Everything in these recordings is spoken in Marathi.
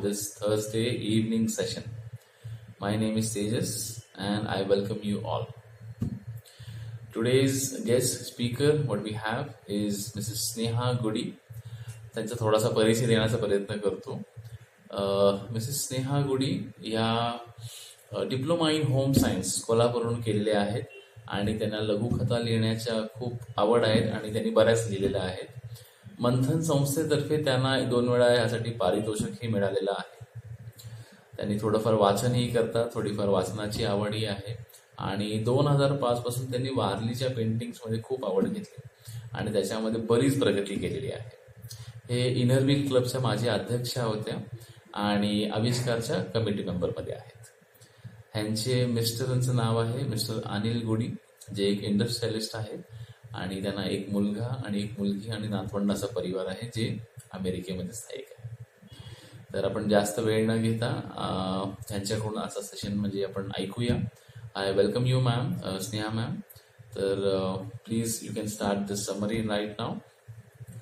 for this Thursday evening session. My name is Tejas and I welcome you all. Today's guest speaker, what we have is Mrs. Sneha Gudi. त्यांचा थोडासा परिचय देण्याचा प्रयत्न करतो मिसेस स्नेहा गुडी या डिप्लोमा इन होम सायन्स कोल्हापूरहून केलेल्या आहेत आणि त्यांना लघुकथा लिहिण्याच्या खूप आवड आहेत आणि त्यांनी बऱ्याच लिहिलेल्या आहेत मंथन संस्थेतर्फे त्यांना दोन वेळा यासाठी पारितोषिकही मिळालेलं आहे. त्यांनी थोडंफार वाचनही करतात थोडीफार वाचनाची आवडही आहे. आणि दोन हजार पाच पासून त्यांनी वारलीच्या पेंटिंग्समध्ये खूप आवड घेतली. आणि त्याच्यामध्ये बरीच प्रगती केलेली आहे. हे इनरविल क्लबच्या माझ्या अध्यक्षा होत्या आणि आविष्कारच्या कमिटी मेंबरमध्ये आहेत. ह्यांचे मिस्टरांचं नाव आहे मिस्टर अनिल गुडी जे एक इंडस्ट्रियलिस्ट आहेत आणि त्यांना एक मुलगा आणि एक मुलगी आणि नातवंड असा परिवार आहे जे अमेरिकेमध्ये स्थायिक आहे. तर आपण जास्त वेळ न घेता त्यांच्याकडून असा सेशन म्हणजे आपण ऐकूया. I welcome you ma'am Sneha ma'am तर please you can start the summary right नाव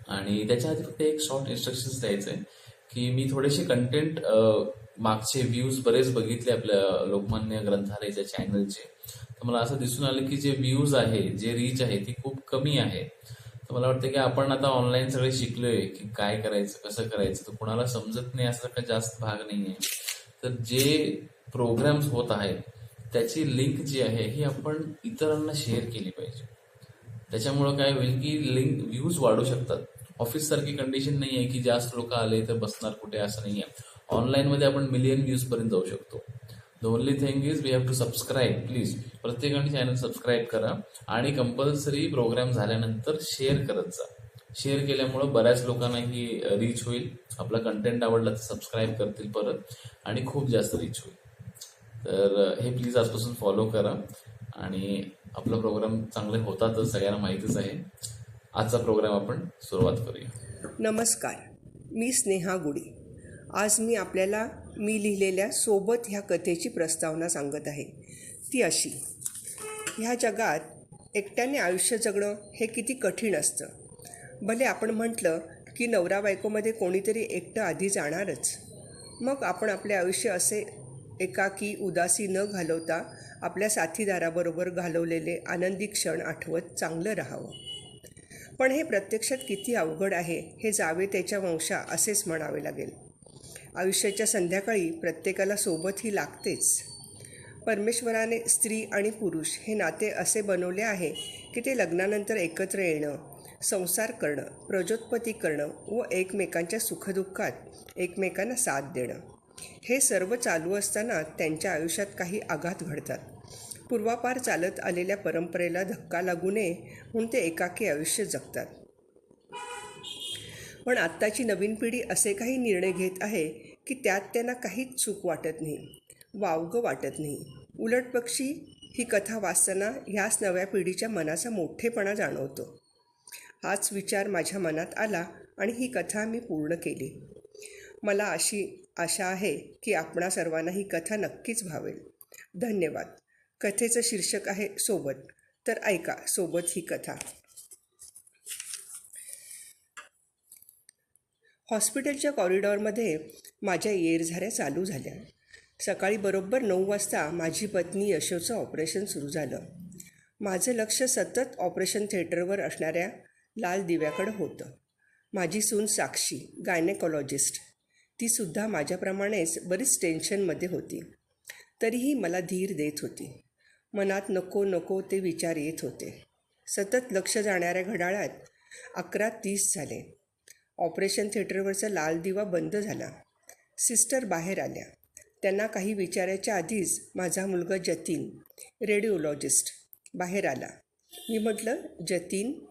आणि त्याच्या आधी फक्त एक शॉर्ट इन्स्ट्रक्शन्स द्यायचे की मी थोडेसे कंटेंट मागचे व्ह्यूज बरेच बघितले आपल्या लोकमान्य ग्रंथालयाच्या चॅनलचे तर मला असं दिसून आलं की जे व्ह्यूज आहे जे रीच आहे ती खूप कमी आहे. तर मला वाटतं की आपण आता ऑनलाईन सगळे शिकलोय की काय करायचं कसं करायचं तर कुणाला समजत नाही असं काही जास्त भाग नाही आहे तर जे प्रोग्राम्स होत आहेत त्याची लिंक जी आहे ही आपण इतरांना शेअर केली पाहिजे. त्याच्यामुळं काय होईल की लिंक व्ह्यूज वाढू शकतात. ऑफिस सारखी कंडिशन नाही आहे की जास्त लोक आले तर बसणार कुठे असं नाही आहे ऑनलाईनमध्ये आपण मिलियन व्ह्यूज पर्यंत जाऊ शकतो. The only thing is we have to subscribe please प्रत्येकाने चॅनल सबस्क्राईब करा आणि कंपल्सरी प्रोग्राम झाल्यानंतर शेअर करत जा. शेअर केल्यामुळं बऱ्याच लोकांना ही रीच होईल. आपला कंटेंट आवडला तर सबस्क्राईब करतील परत आणि खूप जास्त रीच होईल. तर हे प्लीज आजपासून फॉलो करा आणि आपला प्रोग्राम चांगले होतातच सगळ्यांना माहितीच आहे. आजचा प्रोग्राम आपण सुरुवात करूया. नमस्कार. मी स्नेहा गुडी आज मी आपल्याला मी लिहिलेल्या सोबत ह्या कथेची प्रस्तावना सांगत आहे. ती अशी ह्या जगात एकट्याने आयुष्य जगणं हे किती कठीण असतं. भले आपण म्हटलं की नवरा बायकोमध्ये कोणीतरी एकटं आधी जाणारच. मग आपण आपले आयुष्य असे एकाकी उदासी न घालवता आपल्या साथीदाराबरोबर घालवलेले आनंदी क्षण आठवत चांगलं राहावं. पण हे प्रत्यक्षात किती अवघड आहे हे जावे त्याच्या वंशा असेच म्हणावे लागेल. आयुष्याच्या संध्याकाळी प्रत्येकाला सोबत ही लागतेच. परमेश्वराने स्त्री आणि पुरुष हे नाते असे बनवले आहे की ते लग्नानंतर एकत्र येणं संसार करणं प्रजोत्पत्ती करणं व एकमेकांच्या सुखदुःखात एकमेकांना साथ देणं. हे सर्व चालू असताना त्यांच्या आयुष्यात काही आघात घडतात. पूर्वापार चालत आलेल्या परंपरेला धक्का लागू नये म्हणून ते एकाकी आयुष्य जगतात. पण आत्ताची नवीन पिढी असे काही निर्णय घेत आहे की त्यात त्यांना काहीच चूक वाटत नाही वावगं वाटत नाही. उलट पक्षी ही कथा वाचताना ह्याच नव्या पिढीच्या मनाचा मोठेपणा जाणवतो. हाच विचार माझ्या मनात आला आणि ही कथा मी पूर्ण केली. मला अशी आशा आहे की आपणा सर्वांना ही कथा नक्कीच भावेल. धन्यवाद. कथेचं शीर्षक आहे सोबत. तर ऐका सोबत ही कथा. हॉस्पिटलच्या कॉरिडॉरमध्ये माझ्या येरझाऱ्या चालू झाल्या. सकाळी बरोबर नऊ वाजता माझी पत्नी यशोचं ऑपरेशन सुरू झालं. माझं लक्ष सतत ऑपरेशन थिएटरवर असणाऱ्या लाल दिव्याकडं होतं. माझी सून साक्षी गायनेकॉलॉजिस्ट तीसुद्धा माझ्याप्रमाणेच बरीच टेन्शनमध्ये होती. तरीही मला धीर देत होती. मनात नको नको ते विचार येत होते. सतत लक्ष जाणाऱ्या घड्याळात अकरा तीस झाले. ऑपरेशन थिएटरवरचा लाल दिवा बंद झाला. सिस्टर बाहेर आल्या. त्यांना काही विचारायच्या आधीच माझा मुलगा जतीन रेडिओलॉजिस्ट बाहेर आला. मी म्हटलं जतीन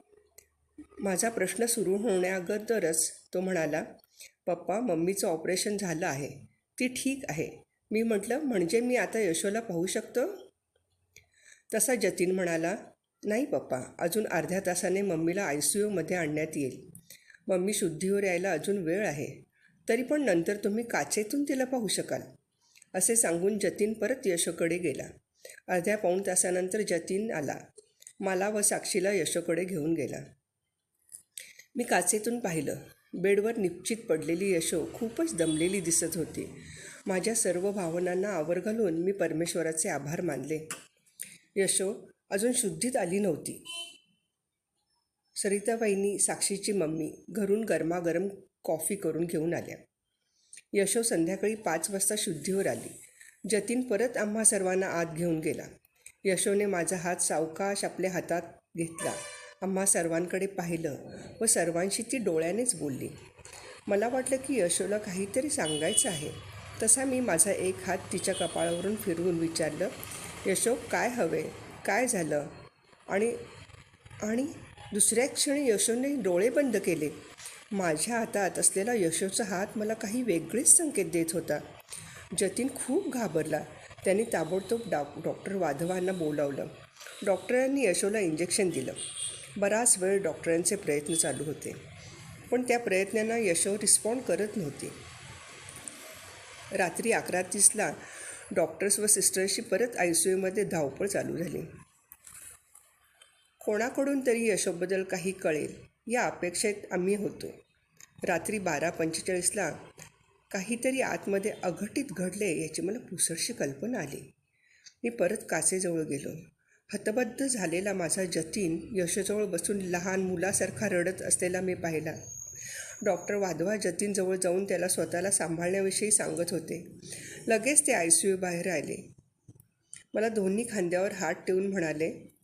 माझा प्रश्न सुरू होण्याअगोदरच तो म्हणाला पप्पा मम्मीचं ऑपरेशन झालं आहे. ती ठीक आहे. मी म्हटलं म्हणजे मी आता यशोला पाहू शकतो? तसा जतीन म्हणाला नाही पप्पा अजून अर्ध्या तासाने मम्मीला आय सी यूमध्ये आणण्यात येईल. मम्मी शुद्धीवर यायला अजून वेळ आहे. तरी पण नंतर तुम्ही काचेतून तिला पाहू शकाल. असे सांगून जतीन परत यशोकडे गेला. अर्ध्या पाऊण तासानंतर जतीन आला. मला व साक्षीला यशोकडे घेऊन गेला. मी काचेतून पाहिलं. बेडवर निश्चित पडलेली यशो खूपच दमलेली दिसत होती. माझ्या सर्व भावनांना आवर घालून मी परमेश्वराचे आभार मानले. यशो अजून शुद्धीत आली नव्हती. सरिताबाईंनी साक्षीची मम्मी घरून गरमागरम कॉफी करून घेऊन आल्या. यशो संध्याकाळी पाच वाजता शुद्धीवर आली. जतीन परत आम्हा सर्वांना आत घेऊन गेला. यशोने माझा हात सावकाश आपल्या हातात घेतला. आम्हा सर्वांकडे पाहिलं व सर्वांशी ती डोळ्यानेच बोलली. मला वाटलं की यशोला काहीतरी सांगायचं आहे. तसा मी माझा एक हात तिच्या कपाळावरून फिरवून विचारलं यशो काय हवे? काय झालं? आणि आणि दुसऱ्या क्षणी यशोने डोळे बंद केले. माझ्या हातात असलेला यशोचा हात मला काही वेगळेच संकेत देत होता. जतीन खूप घाबरला. त्यांनी ताबडतोब डॉ डॉक्टर वाधवांना बोलावलं. डॉक्टरांनी यशोला इंजेक्शन दिलं. बराच वेळ डॉक्टरांचे प्रयत्न चालू होते. पण त्या प्रयत्नांना यशो रिस्पॉन्ड करत नव्हती. रात्री अकरा तीसला डॉक्टर्स व सिस्टर्सची परत आय सी यूमध्ये धावपळ चालू झाली. कोणाकडून तरी यशोबद्दल काही कळेल या अपेक्षेत आम्ही होतो. रात्री बारा पंचेचाळीसला काहीतरी आतमध्ये अघटित घडले याची मला पुसरशी कल्पना आली. मी परत काचेजवळ गेलो. हतबद्ध झालेला माझा जतीन यशोजवळ बसून लहान मुलासारखा रडत असलेला मी पाहिला. डॉक्टर वाधवा जतीनजवळ जाऊन त्याला स्वतःला सांभाळण्याविषयी सांगत होते. लगेच ते आय सी यू बाहेर आले. मला दोन्ही खांद्यावर हात ठेवून म्हणाले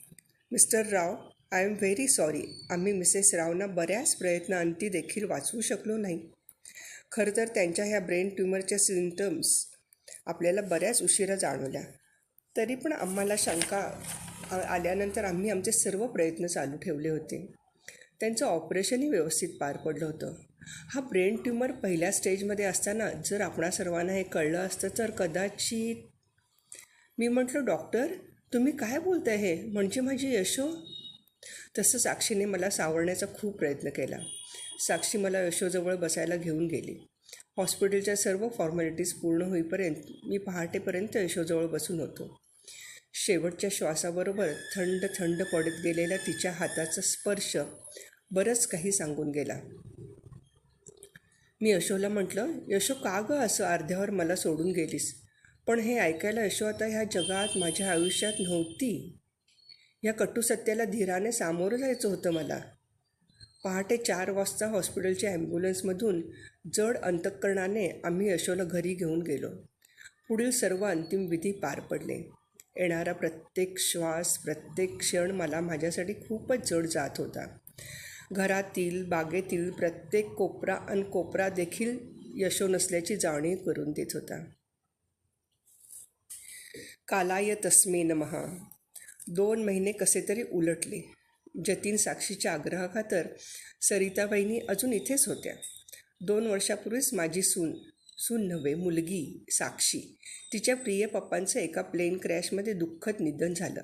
Mr Rao I am very sorry आम्ही मिसेस रावना बऱ्याच प्रयत्नांती देखील वाचवू शकलो नाही. खरं तर त्यांच्या ह्या ब्रेन ट्युमरच्या सिमटम्स आपल्याला बऱ्याच उशिरा जाणवल्या. तरी पण आम्हाला शंका आल्यानंतर आम्ही आमचे सर्व प्रयत्न चालू ठेवले होते. त्यांचं ऑपरेशनही व्यवस्थित पार पडलं होतं. हा ब्रेन ट्युमर पहिल्या स्टेजमध्ये असताना जर आपणा सर्वांना हे कळलं असतं तर कदाचित मी म्हटलं डॉक्टर तुम्ही काय बोलताय हे? म्हणजे माझी यशो हो? तसं साक्षीने मला सावरण्याचा खूप प्रयत्न केला. साक्षी मला यशोजवळ बसायला घेऊन गेली. हॉस्पिटलच्या सर्व फॉर्मॅलिटीज पूर्ण होईपर्यंत मी पहाटेपर्यंत यशोजवळ बसून होतो. शेवटच्या श्वासाबरोबर थंड थंड पडत गेलेल्या तिच्या हाताचा स्पर्श बरंच काही सांगून गेला. मी यशोला म्हटलं यशो का गं असं अर्ध्यावर मला सोडून गेलीस? पण हे ऐकायला यशो आता ह्या जगात माझ्या आयुष्यात नव्हती. या कटू सत्याला धीराने सामोरं जायचं होतं मला. पहाटे चार वाजता हॉस्पिटलच्या ॲम्ब्युलन्समधून जड अंतःकरणाने आम्ही यशोला घरी घेऊन गेलो. पुढील सर्व अंतिम विधी पार पडले. येणारा प्रत्येक श्वास प्रत्येक क्षण मला माझ्यासाठी खूपच जड जात होता. घरातील बागेतील प्रत्येक कोपरा आणि कोपरा देखील यशो नसल्याची जाणीव करून देत होता. कालाय तस्मे नमः. दोन महिने कसे तरी उलटले. जतीन साक्षीच्या आग्रहाखातर सरिताबाईंनी अजून इथेच होत्या. दोन वर्षापूर्वीच माझी सून सून नव्हे मुलगी साक्षी तिच्या प्रिय पप्पांचं एका प्लेन क्रॅशमध्ये दुःखद निधन झालं.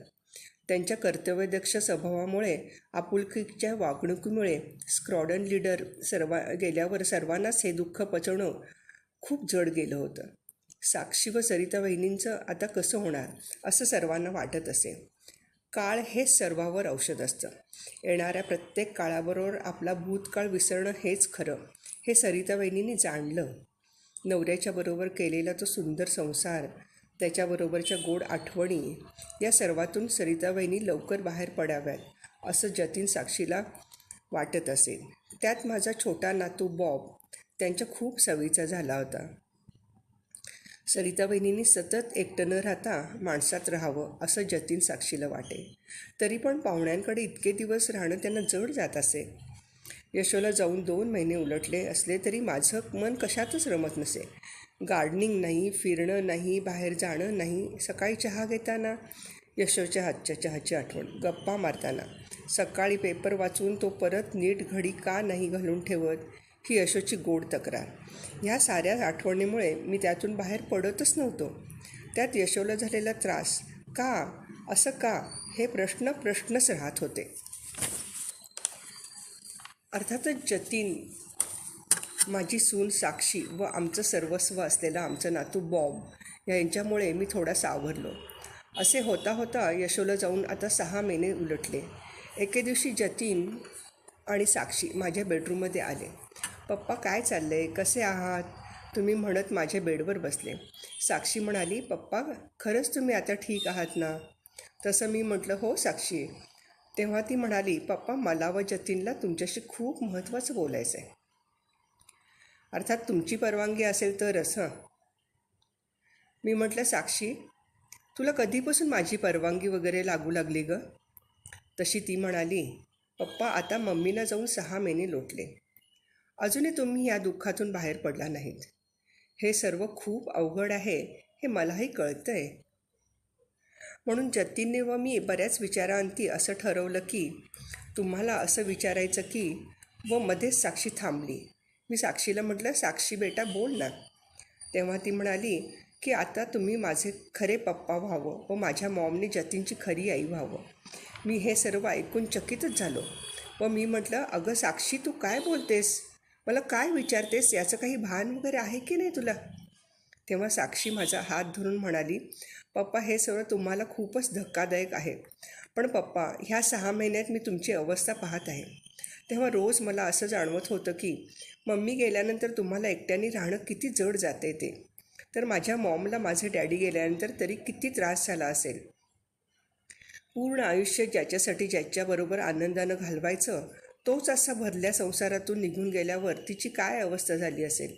त्यांच्या कर्तव्यदक्ष स्वभावामुळे आपुलकीच्या वागणुकीमुळे स्क्रॉडन लीडर सर्वा गेल्यावर सर्वांनाच हे दुःख पचवणं खूप जड गेलं होतं. साक्षी व सरिता वहिनींचं आता कसं होणार असं सर्वांना वाटत असे. काळ हेच सर्वावर औषध असतं. येणाऱ्या प्रत्येक काळाबरोबर आपला भूतकाळ विसरणं हेच खरं हे सरिता वहिनींनी जाणलं. नवऱ्याच्या बरोबर केलेला तो सुंदर संसार त्याच्याबरोबरच्या गोड आठवणी या सर्वातून सरिता वहिनी लवकर बाहेर पडाव्यात असं जतीन साक्षीला वाटत असेल त्यात माझा छोटा नातू बॉब त्यांच्या खूप सवयीचा झाला होता. सरिता बहिणींनी सतत एकटं न राहता माणसात राहावं असं जतीन साक्षीला वाटे. तरी पण पाहुण्यांकडे इतके दिवस राहणं त्यांना जड जात असे. यशोला जाऊन दोन महिने उलटले असले तरी माझं मन कशातच रमत नसे. गार्डनिंग नाही फिरणं नाही बाहेर जाणं नाही सकाळी चहा घेताना यशोच्या हातच्या चहाची आठवण गप्पा मारताना. सकाळी पेपर वाचून तो परत नीट घडी का नाही घालून ठेवत? ही यशोची गोड तक्रार. ह्या साऱ्या आठवणीमुळे मी त्यातून बाहेर पडतच नव्हतो. त्यात यशोला झालेला त्रास का असं का हे प्रश्न प्रश्नच राहत होते. अर्थातच जतीन माझी सून साक्षी व आमचं सर्वस्व असलेला आमचं नातू बॉब यांच्यामुळे मी थोडा सावरलो असे होता होता यशोला जाऊन आता सहा महिने उलटले. एके दिवशी जतीन आणि साक्षी माझ्या बेडरूममध्ये आले. पप्पा काय चाललंय? कसे आहात? तुम्ही म्हणत माझ्या बेडवर बसले. साक्षी म्हणाली पप्पा खरंच तुम्ही आता ठीक आहात ना? तसं मी म्हटलं हो साक्षी. तेव्हा ती म्हणाली पप्पा मला व जतीनला तुमच्याशी खूप महत्त्वाचं बोलायचं आहे अर्थात तुमची परवानगी असेल तरच हां. मी म्हटलं साक्षी तुला कधीपासून माझी परवानगी वगैरे लागू लागली ग? तशी ती म्हणाली पप्पा आता मम्मीला जाऊन सहा महिने लोटले. अजूनही तुम्ही या दुःखातून बाहेर पडला नाहीत. हे सर्व खूप अवघड आहे हे मलाही कळतं आहे म्हणून जतीनने व मी बऱ्याच विचारांती असं ठरवलं की तुम्हाला असं विचारायचं की व मध्येच साक्षी थांबली. मी साक्षीला म्हटलं साक्षी बेटा बोल ना. तेव्हा ती म्हणाली की आता तुम्ही माझे खरे पप्पा व्हावं व माझ्या मॉमने जतीनची खरी आई व्हावं. मी हे सर्व ऐकून चकितच झालो. व मी म्हटलं अगं साक्षी तू काय बोलतेस? मला काय विचारतेस? याचं काही भान वगैरे आहे की नाही तुला? तेव्हा साक्षी माझा हात धरून म्हणाली पप्पा हे सर्व तुम्हाला खूपच धक्कादायक आहे. पण पप्पा ह्या सहा महिन्यात मी तुमची अवस्था पाहत आहे. तेव्हा रोज मला असं जाणवत होतं की मम्मी गेल्यानंतर तुम्हाला एकट्याने राहणं किती जड जाते ते. तर माझ्या मॉमला माझे डॅडी गेल्यानंतर तरी किती त्रास झाला असेल. पूर्ण आयुष्य ज्याच्यासाठी ज्याच्याबरोबर आनंदानं घालवायचं तोच असा भरल्या संसारातून निघून गेल्यावर तिची काय अवस्था झाली असेल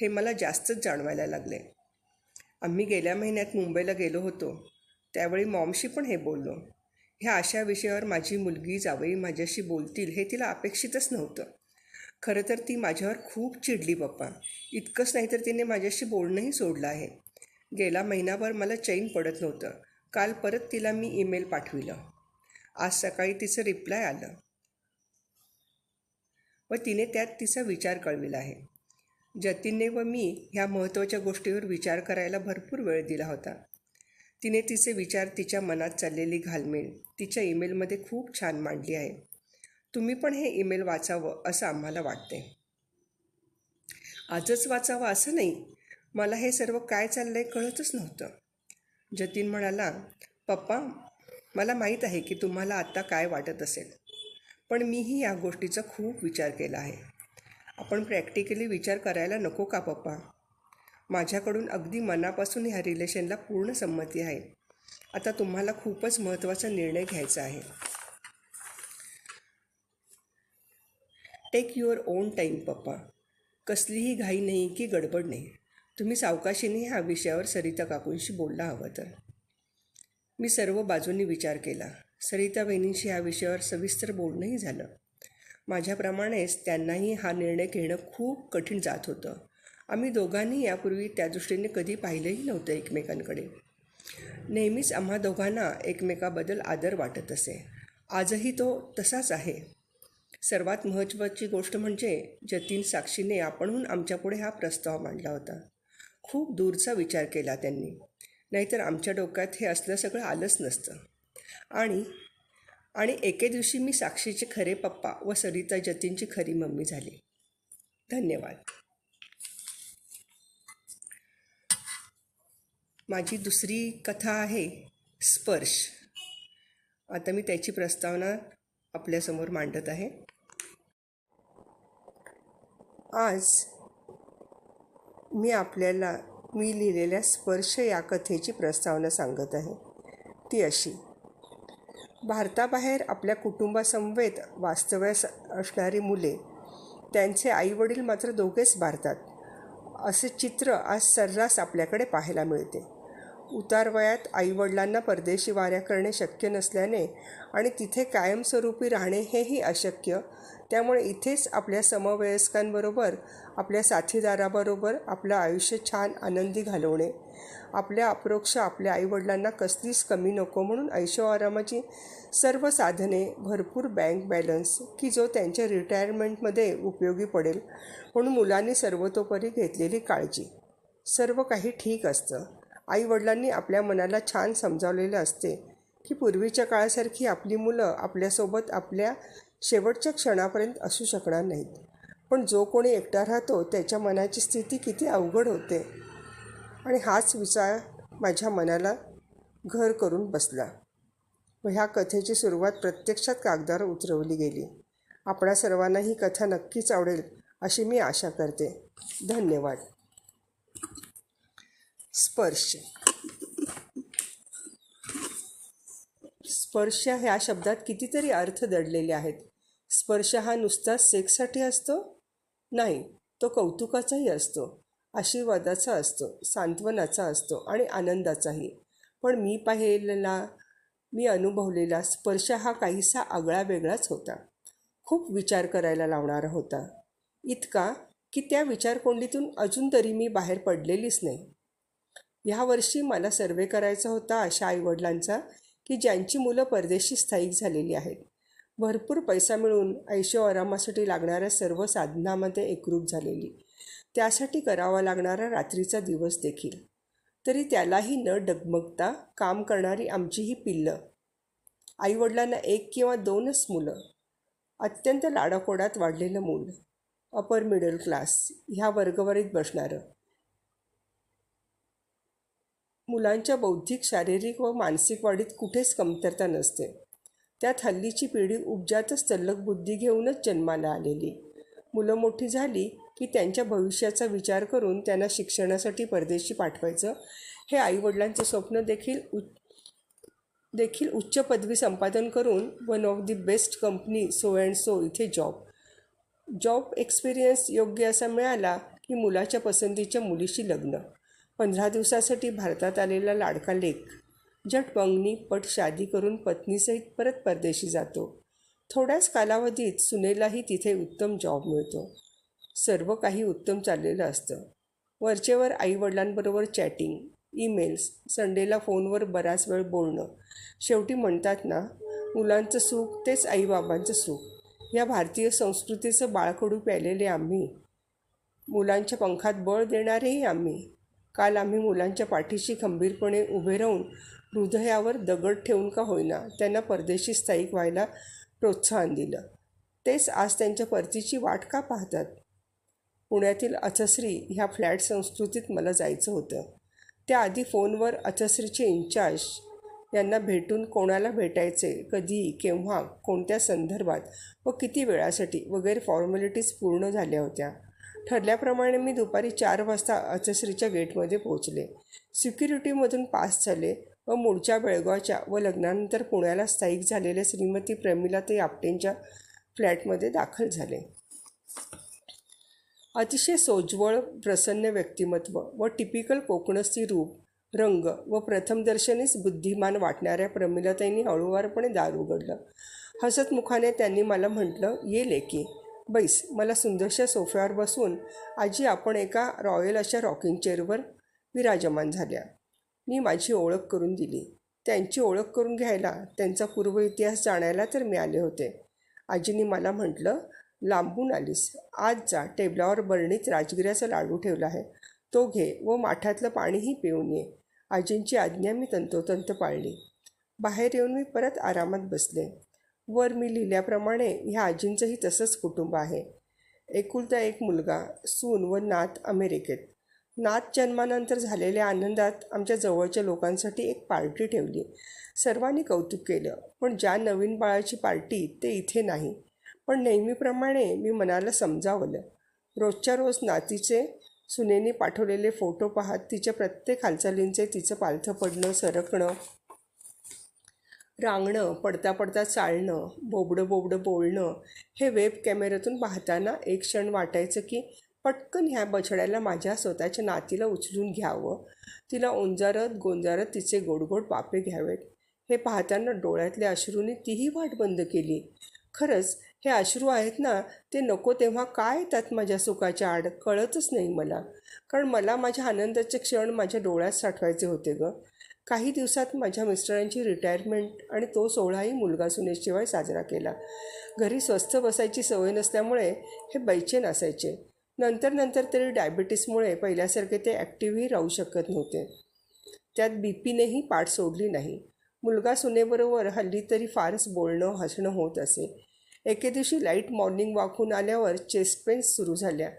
हे मला जास्तच जाणवायला लागले आम्ही गेल्या महिन्यात मुंबईला गेलो होतो. त्यावेळी मॉमशी पण हे बोललो. ह्या अशा विषयावर माझी मुलगी जावई माझ्याशी बोलतील हे तिला अपेक्षितच नव्हतं. खरं तर ती माझ्यावर खूप चिडली पप्पा. इतकंच नाही तर तिने माझ्याशी बोलणंही सोडलं आहे. गेला महिनाभर मला चैन पडत नव्हतं. काल परत तिला मी ईमेल पाठविलं. आज सकाळी तिचं रिप्लाय आलं. व तिने त्यात तिचा विचार कळविला आहे. जतीनने व मी ह्या महत्त्वाच्या गोष्टीवर विचार करायला भरपूर वेळ दिला होता. तिने तिचे विचार तिच्या मनात चाललेली घालमेल तिच्या ईमेलमध्ये खूप छान मांडली आहे. तुम्ही पण हे ईमेल वाचावं असं आम्हाला वाटते. आजच वाचावं असं नाही. मला हे सर्व काय चाललं आहे कळतच नव्हतं. जतीन म्हणाला पप्पा मला माहीत आहे की तुम्हाला आत्ता काय वाटत असेल. पण मीही या गोष्टीचा खूप विचार केला आहे. आपण प्रॅक्टिकली विचार करायला नको का पप्पा? माझ्याकडून अगदी मनापासून ह्या रिलेशनला पूर्ण संमती आहे. आता तुम्हाला खूपच महत्त्वाचा निर्णय घ्यायचा आहे. टेक युअर ओन टाईम पप्पा. कसलीही घाई नाही की गडबड नाही. तुम्ही सावकाशीने ह्या विषयावर सरिता काकूंशी बोलला हवं तर. मी सर्व बाजूंनी विचार केला. सरिता बहिणींशी ह्या विषयावर सविस्तर बोलणंही झालं. माझ्याप्रमाणेच त्यांनाही हा निर्णय घेणं खूप कठीण जात होतं. आम्ही दोघांनी यापूर्वी त्या दृष्टीने कधी पाहिलंही नव्हतं एकमेकांकडे. नेहमीच आम्हा दोघांना एकमेकाबद्दल आदर वाटत असे. आजही तो तसाच आहे. सर्वात महत्त्वाची गोष्ट म्हणजे जतीन साक्षीने आपणहून आमच्यापुढे हा प्रस्ताव मांडला होता. खूप दूरचा विचार केला त्यांनी. नाहीतर आमच्या डोक्यात हे असलं सगळं आलंच नसतं. आणि आणि एके दिवशी मी साक्षीचे खरे पप्पा व सरिता जतीनची खरी मम्मी झाली. धन्यवाद. माझी दुसरी कथा आहे स्पर्श. आता मी त्याची प्रस्तावना आपल्यासमोर मांडत आहे. आज मी आपल्याला मी लिहिलेल्या स्पर्श या कथेची प्रस्तावना सांगत आहे. ती अशी. भारताबाहेर आपल्या कुटुंबासमवेत वास्तव्यास असणारी मुले त्यांचे आईवडील मात्र दोघेच भारतात असे चित्र आज सर्रास आपल्याकडे पाहायला मिळते. उतार वयात आईवडिलांना परदेशी वाऱ्या करणे शक्य नसल्याने आणि तिथे कायमस्वरूपी राहणे हेही अशक्य त्यामुळे इथेच आपल्या समवयस्कांबरोबर आपल्या साथीदाराबरोबर आपलं आयुष्य छान आनंदी घालवणे. आपल्या अप्रोक्ष आपल्या आईवडिलांना कसलीच कमी नको म्हणून ऐशोआरामाची सर्व साधने भरपूर बँक बॅलन्स की जो त्यांच्या रिटायरमेंटमध्ये उपयोगी पडेल म्हणून मुलांनी सर्वतोपरी घेतलेली काळजी. सर्व काही ठीक असतं. आईवडिलांनी आपल्या मनाला छान समजावलेलं असते. की पूर्वीच्या काळासारखी आपली मुलं आपल्यासोबत आपल्या शेवटच्या क्षणापर्यंत असू शकणार नाहीत. पण जो कोणी एकटा राहतो त्याच्या मनाची स्थिती किती अवघड होते. आणि हाच विचार माझ्या मनाला घर करून बसला. व ह्या कथेची सुरुवात प्रत्यक्षात कागदावर उतरवली गेली. आपणा सर्वांना ही कथा नक्कीच आवडेल अशी मी आशा करते. धन्यवाद. स्पर्श. स्पर्श ह्या शब्दात कितीतरी अर्थ दडलेले आहेत. स्पर्श हा नुसताच सेक्ससाठी असतो? नाही तो कौतुकाचाही असतो आशीर्वादाचा असतो सांत्वनाचा असतो आणि आनंदाचाही. पण मी पाहिलेला मी अनुभवलेला स्पर्श हा काहीसा आगळा वेगळाच होता. खूप विचार करायला लावणारा होता. इतका की त्या विचारकोंडीतून अजून तरी मी बाहेर पडलेलीच नाही. ह्या वर्षी मला सर्वे करायचा होता अशा आईवडिलांचा की ज्यांची मुलं परदेशी स्थायिक झालेली आहेत. भरपूर पैसा मिळून ऐशो आरामासाठी लागणाऱ्या सर्व साधनामध्ये एकरूप झालेली. त्यासाठी करावा लागणारा रात्रीचा दिवस देखील. तरी त्यालाही न डगमगता काम करणारी आमची ही पिल्लं आईवडिलांना एक किंवा दोनच मुलं अत्यंत लाडाकोडात वाढलेलं मूल अपर मिडल क्लास ह्या वर्गवारीत बसणारं. मुलांच्या बौद्धिक शारीरिक व मानसिक वाढीत कुठेच कमतरता नसते. त्यात हल्लीची पिढी उपजातच तल्लक बुद्धी घेऊनच जन्माला आलेली. मुलं मोठी झाली की त्यांच्या भविष्याचा विचार करून त्यांना शिक्षणासाठी परदेशी पाठवायचं. हे आईवडिलांचं स्वप्न देखील उ देखील उच्च पदवी संपादन करून one of the best company so and so इथे जॉब जॉब एक्सपिरियन्स योग्य असा मिळाला की मुलाच्या पसंतीच्या मुलीशी लग्न. पंधरा दिवसासाठी भारतात आलेला लाडका लेख. जट बंगनी पट शादी करून पत्नीसहित परत परदेशी जातो. थोड्याच कालावधीत सुनेलाही तिथे उत्तम जॉब मिळतो. सर्व काही उत्तम चाललेलं असतं. वरचेवर आईवडिलांबरोबर चॅटिंग ईमेल्स संडेला फोनवर बराच वेळ बोलणं. शेवटी म्हणतात ना मुलांचं सुख तेच आईबाबांचं सुख. या भारतीय संस्कृतीचं बाळकडू प्यालेले आम्ही. मुलांच्या पंखात बळ देणारेही आम्ही. काल आम्ही मुलांच्या पाठीशी खंबीरपणे उभे राहून हृदयावर दगड ठेवून का होईना त्यांना परदेशी स्थायिक व्हायला प्रोत्साहन दिलं. तेच आज त्यांच्या परतीची वाट का पाहतात? पुण्यातील अचश्री ह्या फ्लॅट संस्कृतीत मला जायचं होतं. त्याआधी फोनवर अचश्रीचे इन्चार्ज यांना भेटून कोणाला भेटायचे कधी केव्हा कोणत्या संदर्भात व किती वेळासाठी वगैरे फॉर्मॅलिटीज पूर्ण झाल्या होत्या. ठरल्याप्रमाणे मी दुपारी चार वाजता अचश्रीच्या गेटमध्ये पोहोचले. सिक्युरिटीमधून पास झाले व मूळच्या बेळगावच्या व लग्नानंतर पुण्याला स्थायिक झालेल्या श्रीमती प्रमिलाताई आपटेंच्या फ्लॅटमध्ये दाखल झाले. अतिशय सोज्वळ प्रसन्न व्यक्तिमत्व व टिपिकल कोकणस्थी रूप रंग व प्रथमदर्शनीच बुद्धिमान वाटणाऱ्या प्रमिलाताईंनी हळूवारपणे दार उघडलं. हसत मुखाने त्यांनी मला म्हटलं ये लेकी. बैस मला सुंदरशा सोफ्यावर बसून आजी आपण एका रॉयल अशा रॉकिंग चेअरवर विराजमान झाल्या. मी माझी ओळख करून दिली. त्यांची ओळख करून घ्यायला त्यांचा पूर्व इतिहास जाणायला तर मिळाले होते. आजीने मला म्हटलं लांबून आलीस. आज जा. टेबलावर बरणीत राजगिऱ्याचा लाडू ठेवला आहे. तो घे व माठातलं पाणीही पिऊन ये. आजींची आज्ञा मी तंतोतंत पाळली. बाहेर येऊन मी परत आरामात बसले. वर मी लिहिल्याप्रमाणे ह्या आजींचंही तसंच कुटुंब आहे. एकुलता एक मुलगा सून व नात अमेरिकेत. नात जन्मानंतर झालेल्या आनंदात आमच्या जवळच्या लोकांसाठी एक पार्टी ठेवली. सर्वांनी कौतुक केलं पण ज्या नवीन बाळाची पार्टी ते इथे नाही. पण नेहमीप्रमाणे मी मनाला समजावलं. रोजच्या रोज नातीचे सुनेने पाठवलेले फोटो पाहत तिच्या प्रत्येक हालचालींचे तिचं पालथं पडणं सरकणं रांगणं पडता पडता चालणं बोबडं बोबडं बोलणं हे वेब कॅमेऱ्यातून पाहताना एक क्षण वाटायचं की पटकन ह्या बछड्याला माझ्या स्वतःच्या नातीला उचलून घ्यावं. तिला ओंजारत गोंजारत तिचे गोडगोड पापे घ्यावेत. हे पाहताना डोळ्यातल्या अश्रूने तीही वाट बंद केली. खरंच हे अश्रू आहेत ना ते नको तेव्हा काय येतात माझ्या सुखाच्या आड? कळतच नाही मला. कारण मला माझ्या आनंदाचे क्षण माझ्या डोळ्यात साठवायचे होते गं. काही दिवसात माझ्या मिस्टरांची रिटायरमेंट आणि तो सोहळाही मुलगा सुनेशिवाय साजरा केला. घरी स्वस्थ बसायची सवय नसल्यामुळे हे बैचेन असायचे नंतर नंतर तरी डायबिटीसमुळे पहिल्यासारखे ते ॲक्टिव्हही राहू शकत नव्हते. त्यात बी पीनेही पाठ सोडली नाही. मुलगा सुनेबरोबर हल्ली तरी फारच बोलणं हसणं होत असे. एके दिवशी लाइट मॉर्निंग वाकून आल्यावर चेस्ट पेन्स सुरू झाल्या.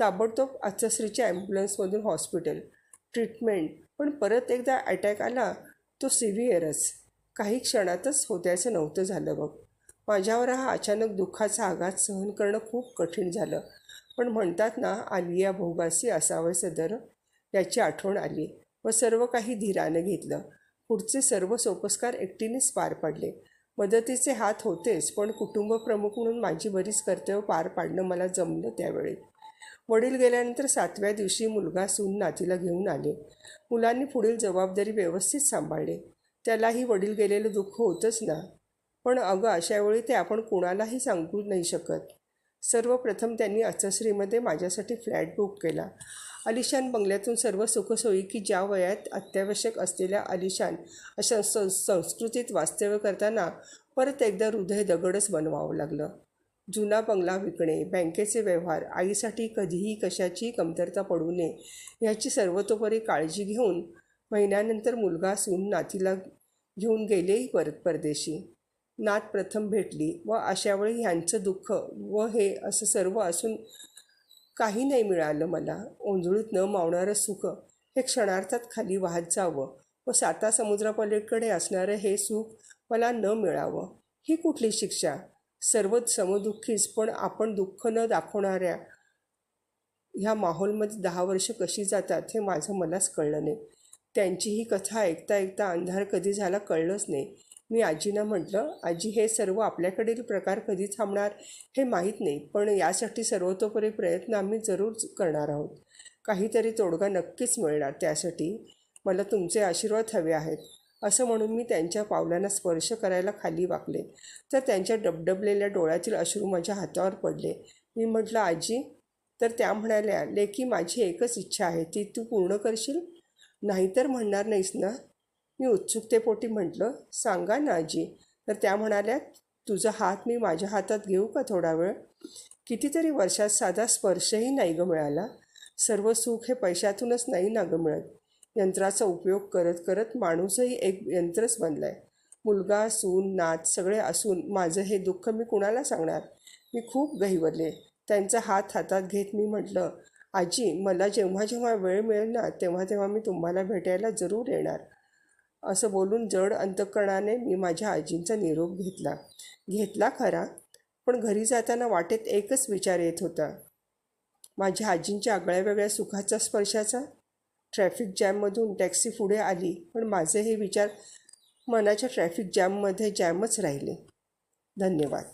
ताबडतोब अचश्रीच्या ॲम्ब्युलन्समधून हॉस्पिटल. ट्रीटमेंट. पण परत एकदा अटॅक आला तो सिव्हिअरच. काही क्षणातच होत्याचं नव्हतं झालं बघ. माझ्यावर हा अचानक दुःखाचा आघात सहन करणं खूप कठीण झालं. पण म्हणतात ना आलिया भोगासी असावं सदर याची आठवण आली व सर्व काही धीरानं घेतलं. पुढचे सर्व सोपस्कार एकटीनेच पार पाडले. मदतीचे हात होतेच पण कुटुंब प्रमुख म्हणून माझी बरीच कर्तव्य पार पाडणं मला जमलं त्यावेळी. वडील गेल्यानंतर सातव्या दिवशी मुलगा सून नातीला घेऊन आले. मुलांनी पुढील जबाबदारी व्यवस्थित सांभाळली. त्यालाही वडील गेलेलं दुःख होतंच ना. पण अगं अशावेळी ते आपण कोणालाही सांगू नाही शकत. सर्वप्रथम त्यांनी अचसरीमध्ये माझ्यासाठी फ्लॅट बुक केला. अलिशान बंगल्यातून सर्व सुखसोयी की ज्या वयात अत्यावश्यक असलेल्या अलिशान अशा सं संस्कृतीत वास्तव्य करताना परत एकदा हृदय दगडच बनवावं लागलं. जुना बंगला विकणे बँकेचे व्यवहार आईसाठी कधीही कशाची कमतरता पडू नये ह्याची सर्वतोपरी काळजी घेऊन महिन्यानंतर मुलगा सून नातीला घेऊन गेलेही परत परदेशी. नात प्रथम भेटली व अशावेळी ह्यांचं दुःख व हे असं सर्व असून काही नाही मिळालं मला. ओंजळीत न मावणारं सुख हे क्षणार्थात खाली वाहत जावं व साता समुद्रापलीकडे असणारं हे सुख मला न मिळावं. ही कुठली शिक्षा? सर्व समदुःखीच पण आपण दुःख न दाखवणाऱ्या ह्या माहोलमध्ये दहा वर्ष कशी जातात हे माझं मलाच कळलं नाही. त्यांची ही कथा ऐकता ऐकता अंधार कधी झाला कळलंच नाही. मी आजीनं म्हटलं आजी हे सर्व आपल्याकडील प्रकार कधी थांबणार हे माहीत नाही पण यासाठी सर्वतोपरी प्रयत्न आम्ही जरूर करणार आहोत. काहीतरी तोडगा नक्कीच मिळणार त्यासाठी. मला तुमचे आशीर्वाद हवे आहेत. असं म्हणून मी त्यांच्या पावलांना स्पर्श करायला खाली वाकले. तर त्यांच्या डबडबलेल्या डोळ्यातील अश्रू माझ्या हातावर पडले. मी म्हटलं आजी. तर त्या म्हणाल्या लेकी माझी एकच इच्छा आहे. ती तू पूर्ण करशील? नाहीतर म्हणणार नाहीस ना. मी उत्सुकतेपोटी म्हटलं सांगा ना आजी. तर त्या म्हणाल्या तुझा हात मी माझ्या हातात घेऊ का थोडा वेळ? कितीतरी वर्षात साधा स्पर्शही नाही ग मिळाला. सर्व सुख हे पैशातूनच नाही ना ग मिळत. यंत्राचा उपयोग करत करत माणूसही एक यंत्रच बनला आहे मुलगा सून नात सगळे असून माझं हे दुःख मी कुणाला सांगणार? मी खूप गहिवरले. त्यांचा हात हातात घेत मी म्हटलं आजी मला जेव्हा जेव्हा वेळ मिळेल ना तेव्हा तेव्हा मी तुम्हाला भेटायला जरूर येणार. असं बोलून जड अंतकरणाने मी माझ्या आजींचा निरोप घेतला. घेतला खरा पण घरी जाताना वाटेत एकच विचार येत होता. माझ्या आजींच्या आगळ्या वेगळ्या सुखाचा स्पर्शाचा ट्रॅफिक जॅममधून टॅक्सी पुढे आली. पण माझे हे विचार मनाच्या ट्रॅफिक जॅममध्ये जॅमच राहिले. धन्यवाद.